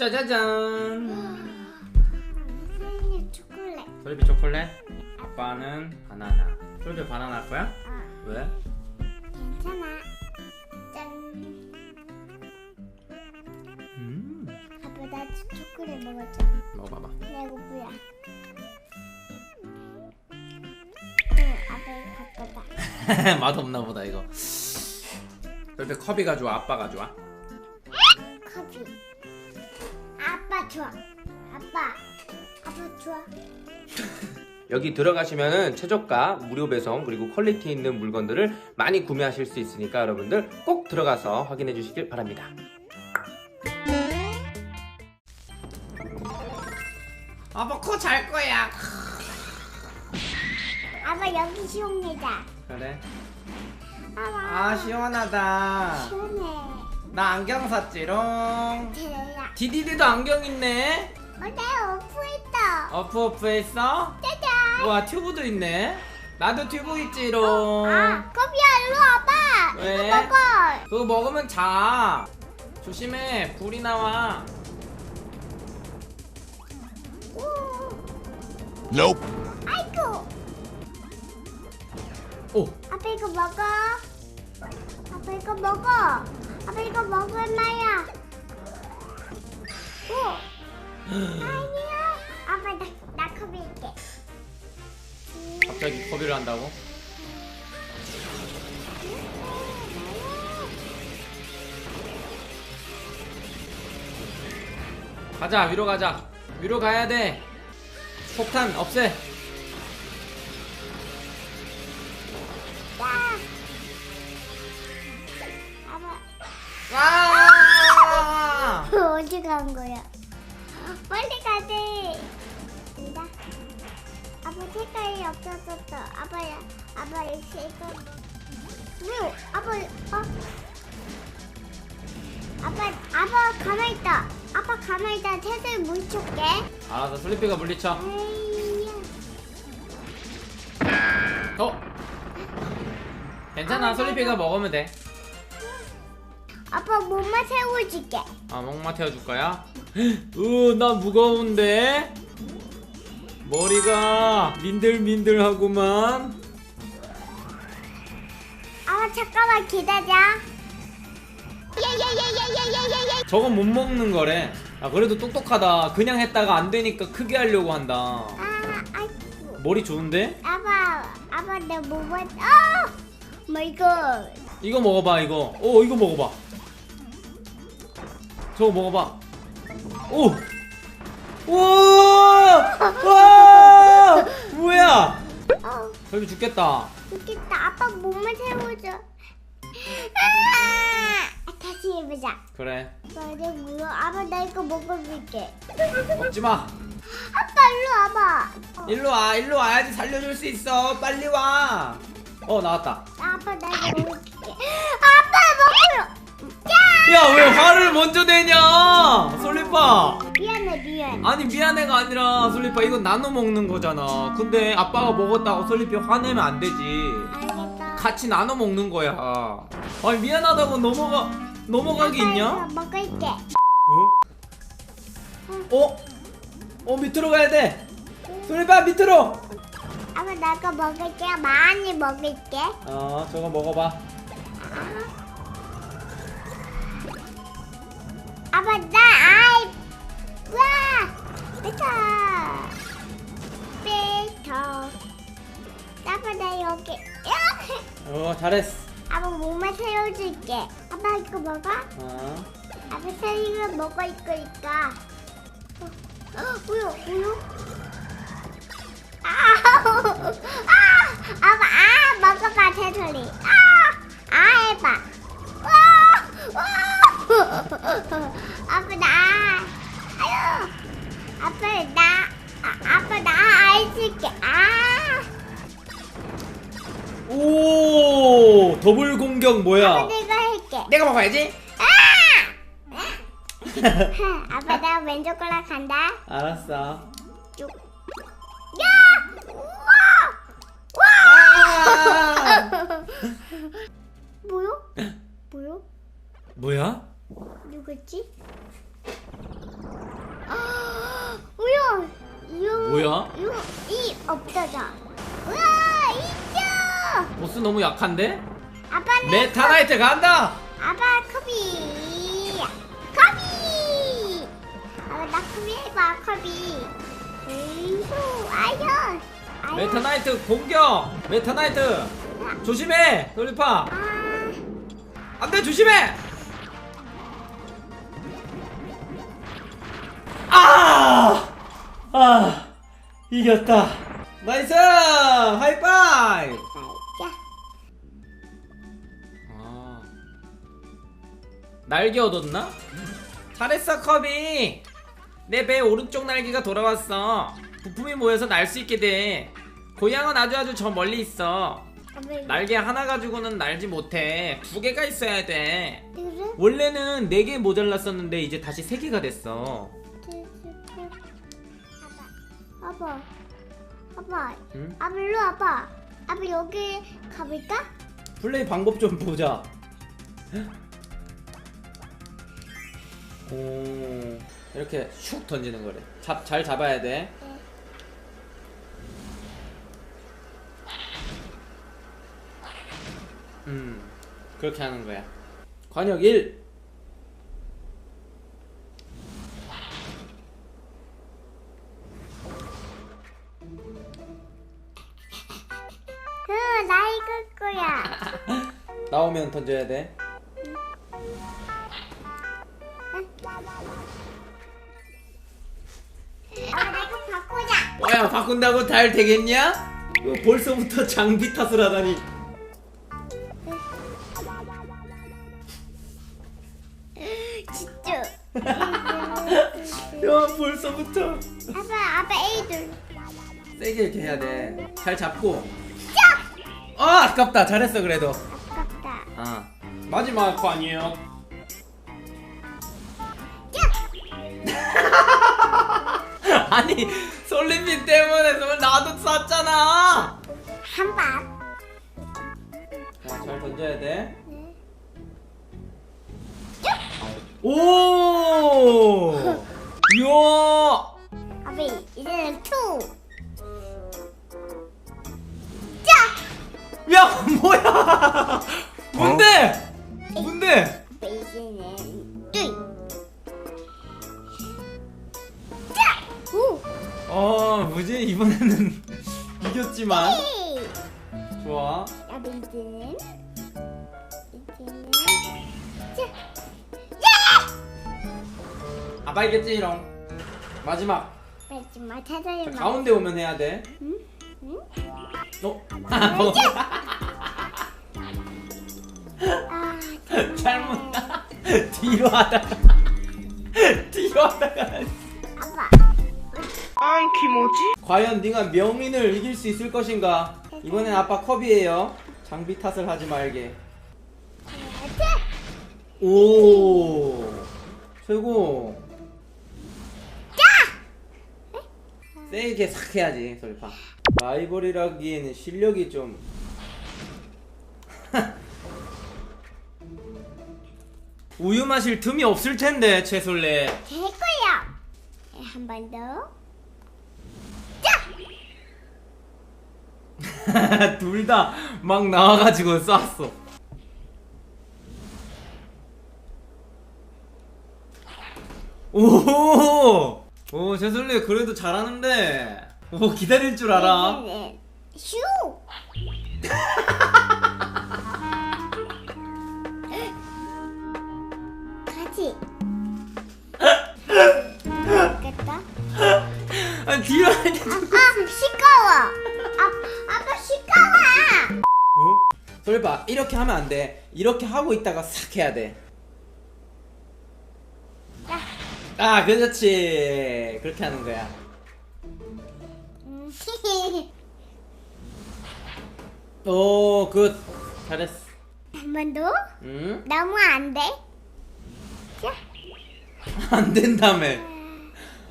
짜자잔. 생일 초콜릿. 솔비 초콜릿. 아빠는 바나나. 솔비 바나나 할 거야? 어, 왜? 괜찮아. 짠. 음. 아빠 나 초콜릿 먹었죠. 먹어봐봐. 배고프야. 응, 아빠 바꿔봐. 맛 없나 보다 이거. 솔비 컵이가 좋아? 아빠가 좋아? 좋아. 아빠. 아빠 좋아. 여기 들어가시면은 최저가 무료 배송 그리고 퀄리티 있는 물건들을 많이 구매하실 수 있으니까 여러분들 꼭 들어가서 확인해 주시길 바랍니다. 아빠 코 잘 거야. 아빠 여기 시원하다. 그래. 아빠. 아 시원하다. 시원해. 나 안경 샀지롱. 디디디도 안경 있네. 어, 내 오프 있다. 어프 어프 했어? 짜잔. 와 튜브도 있네. 나도 튜브 있지롱. 아, 커피야, 일로 와봐. 왜? 이거 먹어. 그거 먹으면 자. 조심해. 불이 나와. 오, Nope. 아이고. 오. 아빠 이거 먹어. 아빠 이거 먹어. 아빠 이거 먹을 마야. 오. 아니야. 아빠 나, 나 있게. 갑자기 커비를 한다고? 가자 위로 가자 위로 가야 돼 폭탄 없애 와 어디 간 거야? 빨리 가지. 된다. 아빠 색깔이 없어졌어. 아빠야, 아빠 이거 이거. 왜? 아빠, 어? 아빠, 아빠 가만 있다. 아빠 가만 있다. 태세 물줄게. 알았어 슬리피가 물리쳐 에이야. 어? 괜찮아 슬리피가 먹으면 돼 아 아빠 몸만 세워줄게. 목마 태워줄 거야? 으난 무거운데 머리가 민들민들하구만 아빠 잠깐만 기다려. 예예예예예예예예. 저건 못 먹는 거래. 아 그래도 똑똑하다. 그냥 했다가 안 되니까 크게 하려고 한다. 아, 아이고. 머리 좋은데? 아빠, 아빠 내 몸만. 아, 마이 갓. 이거 먹어봐 이거. 오 이거 먹어봐. 저거 먹어봐. 오. 우와! 와! 뭐야? 어, 설비 죽겠다. 좋겠다. 아빠 몸을 세워줘. 아! 다시 해보자. 그래. 빨리 물어. 아빠 나 이거 먹어볼게. 먹지 마. 아빠 일로 와봐. 어, 일로 와. 일로 와야지 살려줄 수 있어. 빨리 와. 어 나왔다. 아빠 나 이거 먹어볼게. 야! 야왜 화를 먼저 내냐? 솔리파. 미안해 미안. 아니 미안해가 아니라 솔리파 이건 나눠 먹는 거잖아 근데 아빠가 먹었다고 솔리피 화내면 안 되지 알겠다. 같이 나눠 먹는 거야 아니 미안하다고 넘어가 넘어가기 아빠 있냐? 먹을게. 어? 어? 어 밑으로 가야 돼 솔리파 밑으로 아빠 나 이거 먹을게. 많이 먹을게. 어 저거 먹어봐 아 빠 나 아이 와 뱉어 뱉어 아빠 나 여기 야! 어 잘했어. 아빠 몸만 세워줄게. 아빠 이거 먹어? 어. 아빠 세이가 먹어 이거 이까. 어, 어 뭐야 뭐야? 아, 아 아빠 아 먹어봐 태소리 아빠 나 아유 아빠 나 아, 아빠 나 알줄게 아 오 더블 공격 뭐야 내가 할게 내가 먹어야지 아빠 나 왼쪽 거라 간다 알았어 쭉. 야! 우와! 아! 뭐요? 뭐요? 뭐야? 누구지? 아, 우와! 이거 뭐야? 이거 이 없어져. 와, 있죠! 보스 너무 약한데? 아빠 메타나이트 간다! 아빠 커비! 커비! 아빠 나 커비 해봐 커비. 아이언. 메타나이트 공격! 메타나이트! 조심해! 돌리파! 아, 안돼 조심해! 아! 아! 이겼다! 나이스! 하이파이브! 자. 아. 날개 얻었나? 잘했어 컵이 내 배 오른쪽 날개가 돌아왔어 부품이 모여서 날 수 있게 돼 고향은 아주 아주 저 멀리 있어 날개 하나 가지고는 날지 못해 두 개가 있어야 돼 그래? 원래는 네 개 모자랐었는데 이제 다시 세 개가 됐어 아빠, 아빠, 응? 아빠 일로 와봐. 아빠 여기 가볼까? 플레이 방법 좀 보자 오 이렇게 슉 던지는 거래 잡, 잘 잡아야 돼 음, 그렇게 하는 거야. 관역 1. 나오면 던져야 돼. 아빠 내가 바꾸자. 뭐야, 바꾼다고 잘 되겠냐? 뭐 벌써부터 장비 탓을 하다니. 진짜. 야, 벌써부터. 아빠, 아빠 에이들. 세게 이렇게 해야 돼. 잘 잡고. 아, 아깝다. 잘했어, 그래도. 아. 마지막 관역. 아니, 솔림비 때문에 손 나도 쐈잖아. 한 번. 자, 잘 던져야 돼. 네. 오! 이번에는 이겼지만. 좋아. 이제는 이제는 자. 아빠 이겼지롱. 마지막. 마지막 찾아야 자, 가운데 오면 해야 돼. 응? 응? 어? 뭐. 아, 잘못. 뒤로 하다가. 뒤로 하다가. 아빠. 과연 네가 명인을 이길 수 있을 것인가? 이번엔 아빠 컵이에요. 장비 탓을 하지 말게. 오, 최고. 세게 싹 해야지, 솔파. 라이벌이라기에는 실력이 좀. 우유 마실 틈이 없을 텐데, 채솔레. 될 거야. 한 번 더. 둘 다 막 나와가지고 쐈어. 오, 오, 재솔리 그래도 잘하는데. 오, 기다릴 줄 알아. 슈. 가지. 아, 뒤로 하니. 어? 솔파 이렇게 하면 안 돼. 이렇게 하고 있다가 싹 해야 돼. 야. 아, 그렇지. 그렇게 하는 거야. 음, 오, 굿. 잘했어. 한 번 더? 응? 너무 안 돼? 자. 안 된다며.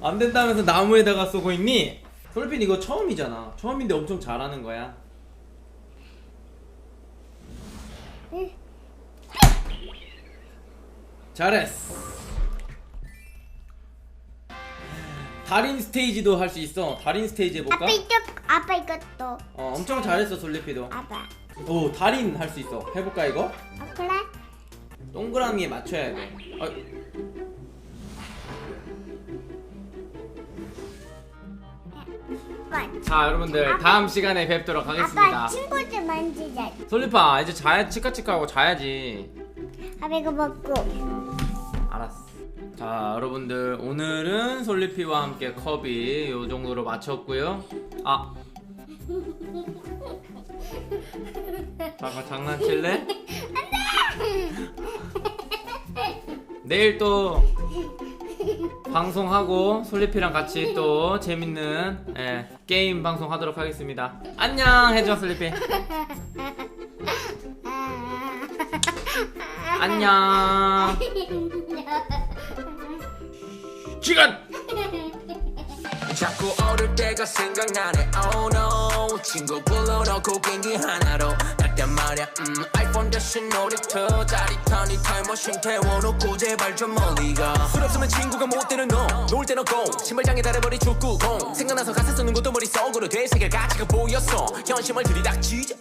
안 된다면서 나무에다가 쏘고 있니? 솔빈 이거 처음이잖아. 처음인데 엄청 잘하는 거야. 응. 잘했어. 달인 스테이지도 할 수 있어. 달인 스테이지 해볼까? 아빠 이쪽 아빠 이것도 어, 엄청 잘했어 솔리피도. 아빠 오 달인 할 수 있어. 해볼까 이거? 어, 그래? 동그라미에 맞춰야 돼. 어, 아빠 자 여러분들 다음 시간에 뵙도록 하겠습니다. 아빠 친구들 만지자 솔리파 이제 자야 치카치카하고 자야지. 아빠 이거 먹고. 자 여러분들 오늘은 솔리피와 함께 컵이 요 정도로 마쳤고요. 아. 잠깐 장난칠래? 내일 또 방송하고 솔리피랑 같이 또 재밌는 예, 게임 방송 하도록 하겠습니다. 안녕 해줘 솔리피. 안녕. 시간. 자꾸 어릴 때가 생각나네. Oh no. 친구 불러놓고 경기 하나로. 났단 말야. 음 아이폰 대신 놀이터. 짜릿한 이 타임머신 태워놓고 제발 좀 멀리 가술 없으면 친구가 못 되는 너놀 때는 고 신발장에 달아버린 축구공. 생각나서 가사 쓰는 것도 머릿속으로 되새길 가치가 보였어. 현실을 들이닥치자